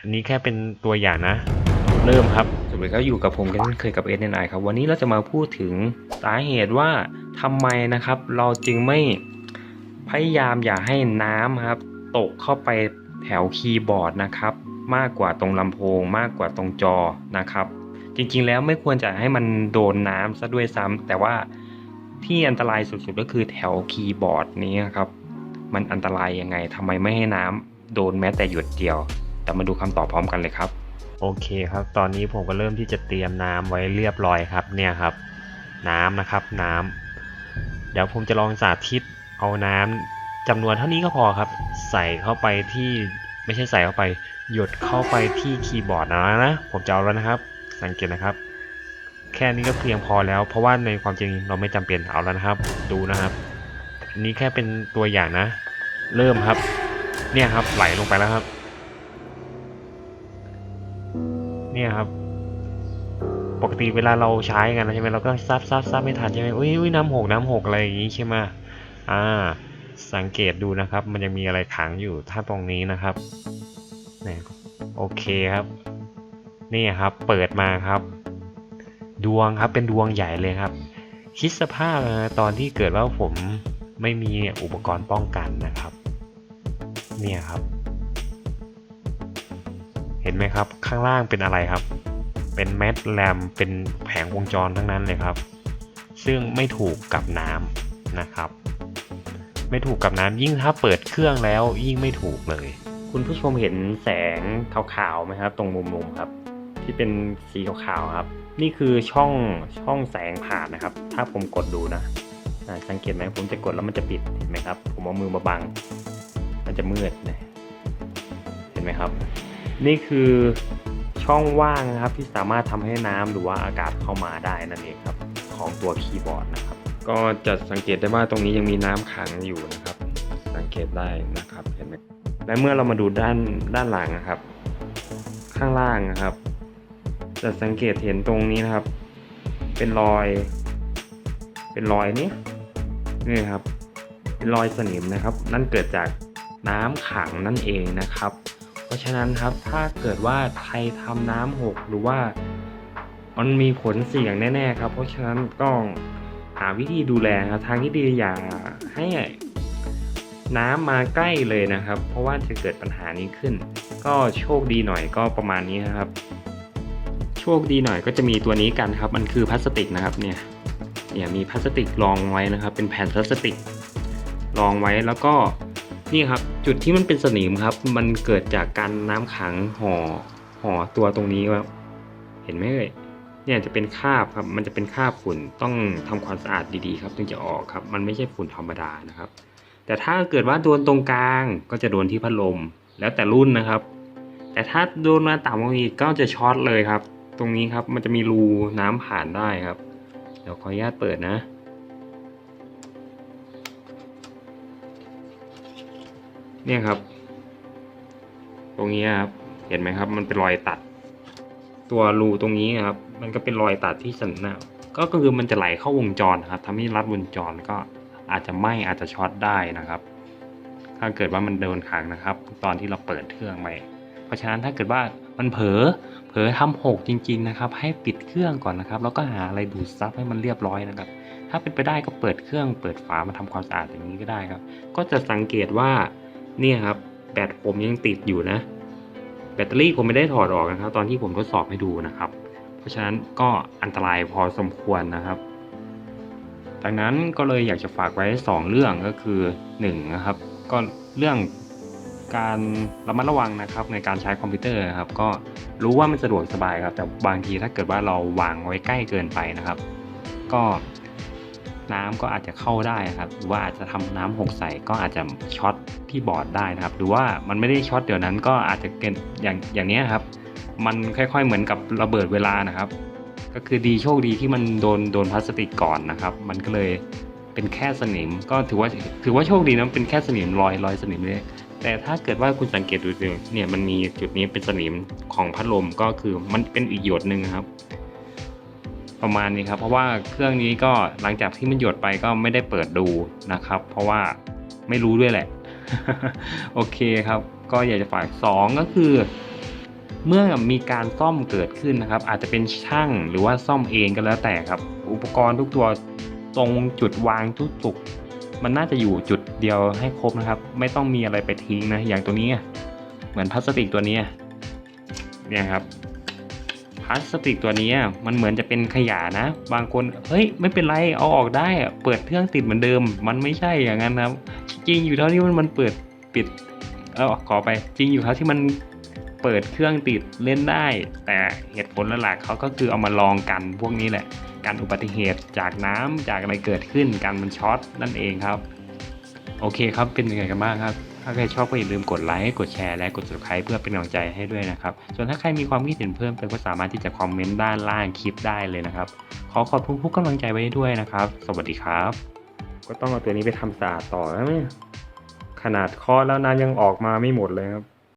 อันนี้แค่เป็นตัวอย่างนะ เริ่มครับสวัสดีครับอยู่กับผมกันเคยกับ s n i ครับ วันนี้เราจะมาพูดถึงสาเหตุว่าทำไมนะครับ เราจึงไม่พยายามอย่าให้น้ำครับ ตกเข้าไปแถวคีย์บอร์ดนะครับ มากกว่าตรงลำโพง มากกว่าตรงจอนะครับ จริงๆแล้วไม่ควรจะให้มันโดนน้ำซะด้วยซ้ำแต่ว่าที่อันตรายสุดๆก็คือแถวคีย์บอร์ดนี้ครับ มันอันตรายยังไงทำไมไม่ให้น้ำโดนแม้แต่หยดเดียว แต่มาดูคำตอบพร้อมกันเลยครับ โอเคครับ ตอนนี้ผมก็เริ่มที่จะเตรียมน้ำไว้เรียบร้อยครับ เนี่ยครับ น้ำนะครับน้ำเดี๋ยวผมจะลองสาธิตเอาน้ำจำนวนเท่านี้ก็พอครับ ใส่เข้าไปที่ไม่ใช่ใส่เข้าไป หยดเข้าไปที่คีย์บอร์ดนะนะ ผมจะเอาแล้วนะครับ สังเกตนะครับ แค่นี้ก็เพียงพอแล้ว เพราะว่าในความจริงเราไม่จำเป็นเอาแล้วนะครับ ดูนะครับนนี้แค่เป็นตัวอย่างนะ เริ่มครับ เนี่ยครับไหลลงไปแล้วครับ เนี่ยครับ ปกติเวลาเราใช้กันนะใช่ไหมเราก็ซับซับซับไม่ทันใช่ไหมอุ้ยอุ้ยน้ำหกน้ำหกอะไรอย่างงี้ใช่ไหมอ่า สังเกตดูนะครับ มันยังมีอะไรขังอยู่ถ้าตรงนี้นะครับเนี่ยโอเคครับ นี่ครับ เปิดมาครับ ดวงครับเป็นดวงใหญ่เลยครับ คิดสภาพนะตอนที่เกิดว่าผมไม่มีอุปกรณ์ป้องกันนะครับ เนี่ยครับ ห็นไหมครับ ข้างล่างเป็นอะไรครับ เป็นแมทแรมเป็นแผงวงจรทั้งนั้นเลยครับ ซึ่งไม่ถูกกับน้ำนะครับ ไม่ถูกกับน้ำยิ่งถ้าเปิดเครื่องแล้วยิ่งไม่ถูกเลย คุณผู้ชมเห็นแสงขาวๆไหมครับ ตรงมุมๆครับ ที่เป็นสีขาวๆครับ นี่คือช่องช่องแสงผ่านนะครับ ถ้าผมกดดูนะสังเกตไหมผมจะกดแล้วมันจะปิดเห็นไหมครับ ผมเอามือมาบัง มันจะมืดนะเห็นไหมครับ นี่คือช่องว่างนะครับที่สามารถทำให้น้ำหรือว่าอากาศเข้ามาได้นั่นเองครับของตัวคีย์บอร์ดนะครับ ก็จะสังเกตได้ว่าตรงนี้ยังมีน้ำขังอยู่นะครับ สังเกตได้นะครับเห็นไหมและเมื่อเรามาดูด้านด้านหลังนะครับ ข้างล่างนะครับ จะสังเกตเห็นตรงนี้นะครับ เป็นรอย เป็นรอยนี้นี่ครับเป็นรอยสนิมนะครับ นั่นเกิดจากน้ำขังนั่นเองนะครับะฉะนั้นครับถ้าเกิดว่าใครทำน้ำหกหรือว่า มันมีผลเสี่ยงแน่ๆครับ เพราะฉะนั้นก็หาวิธีดูแลครับทางที่ดีอย่าให้น้ำมาใกล้เลยนะครับ เพราะว่าจะเกิดปัญหานี้ขึ้น ก็โชคดีหน่อยก็ประมาณนี้ครับ โชคดีหน่อยก็จะมีตัวนี้กันครับ มันคือพลาสติกนะครับเนี่ยเนี่ยมีพลาสติกรองไว้นะครับ เป็นแผ่นพลาสติกรองไว้แล้วก็ นี่ครับจุดที่มันเป็นสนิมครับ มันเกิดจากการน้ำขังห่อห่อตัวตรงนี้ครับเห็นไหมเอ่ยเนี่ยจะเป็นคราบครับ มันจะเป็นคราบฝุ่นต้องทำความสะอาดดีๆครับถึงจะออกครับ มันไม่ใช่ฝุ่นธรรมดานะครับ แต่ถ้าเกิดว่าโดนตรงกลางก็จะโดนที่พัดลมแล้วแต่รุ่นนะครับ แต่ถ้าโดนมาต่ำกว่านี้ก็จะช็อตเลยครับ ตรงนี้ครับมันจะมีรูน้ำผ่านได้ครับ เดี๋ยวขออนุญาตเปิดนะ เนี่ยครับ ตรงนี้ครับ เห็นไหมครับ มันเป็นรอยตัด ตัวรูตรงนี้ครับ มันก็เป็นรอยตัดที่สันนะก็คือมันจะไหลเข้าวงจรครับทำให้รัดวงจรก็อาจจะไหม้อาจจะช็อตได้นะครับ ถ้าเกิดว่ามันโดนขังนะครับ ตอนที่เราเปิดเครื่องไปเพราะฉะนั้นถ้าเกิดว่ามันเผลอเผลอทำหกจริง ๆนะครับ ให้ปิดเครื่องก่อนนะครับ แล้วก็หาอะไรดูดซับให้มันเรียบร้อยนะครับ ถ้าเป็นไปได้ก็เปิดเครื่อง เปิดฝามาทำความสะอาดอย่างนี้ก็ได้ครับ ก็จะสังเกตว่า เนี่ยครับแบตผมยังติดอยู่นะ แบตเตอรี่ผมไม่ได้ถอดออกนะครับ ตอนที่ผมทดสอบให้ดูนะครับ เพราะฉะนั้นก็อันตรายพอสมควรนะครับดังนั้นก็เลยอยากจะฝากไว้ 2 เรื่องก็คือ1นะครับก็เรื่องการระมัดระวังนะครับในการใช้คอมพิวเตอร์นะครับก็รู้ว่ามันสะดวกสบายครับแต่บางทีถ้าเกิดว่าเราวางไว้ใกล้เกินไปนะครับ ก็ น้ำก็อาจจะเข้าได้ครับหรือว่าอาจจะทำน้ำหกใส่ก็อาจจะช็อตที่บอร์ดได้นะครับ หรือว่ามันไม่ได้ช็อตเดี๋ยวนั้นก็อาจจะเกิดอย่างอย่างนี้ครับ มันค่อยๆเหมือนกับระเบิดเวลานะครับ ก็คือดีโชคดีที่มันโดนโดนพลาสติกก่อนนะครับ มันก็เลยเป็นแค่สนิม ก็ถือว่าถือว่าโชคดีนะเป็นแค่สนิมรอยรอยสนิมเลยแต่ถ้าเกิดว่าคุณสังเกตดูเนี่ยมันมีจุดนี้เป็นสนิมของพัดลมก็คือมันเป็นอีกหยดหนึ่งครับ ประมาณนี้ครับ เพราะว่าเครื่องนี้ก็หลังจากที่มันหยดไปก็ไม่ได้เปิดดูนะครับ เพราะว่าไม่รู้ด้วยแหละ โอเคครับ ก็อยากจะฝากสองก็คือ เมื่อมีการซ่อมเกิดขึ้นนะครับ อาจจะเป็นช่างหรือว่าซ่อมเองก็แล้วแต่ครับ อุปกรณ์ทุกตัวตรงจุดวางทุกจุดมันน่าจะอยู่จุดเดียวให้ครบนะครับ ไม่ต้องมีอะไรไปทิ้งนะ อย่างตัวนี้ เหมือนพลาสติกตัวนี้เนี่ยครับ พลาสติกตัวนี้มันเหมือนจะเป็นขยะนะ บางคนเฮ้ยไม่เป็นไรเอาออกได้ เปิดเครื่องติดเหมือนเดิม มันไม่ใช่อย่างนั้นครับ จริงอยู่เท่าที่มันมันเปิดปิดเออขอไปจริงอยู่ครับที่มันเปิดเครื่องติดเล่นได้ แต่เหตุผลหลักๆเขาก็คือเอามาลองกันพวกนี้แหละการอุบัติเหตุจากน้ำจากอะไรเกิดขึ้นการมันช็อตนั่นเองครับ โอเคครับเป็นยังไงกันบ้างครับ ถ้าใครชอบก็อย่าลืมกดไลค์ กดแชร์ และกด subscribe เพื่อเป็นกำลังใจให้ด้วยนะครับ ส่วนถ้าใครมีความคิดเห็นเพิ่มเติมก็สามารถที่จะคอมเมนต์ด้านล่างคลิปได้เลยนะครับ ขอขอบคุณทุกกำลังใจไว้ด้วยนะครับ สวัสดีครับ ก็ต้องเอาตัวนี้ไปทำสะอาดต่อนะเนี่ยขนาดคอแล้วน้ำยังออกมาไม่หมดเลยครับ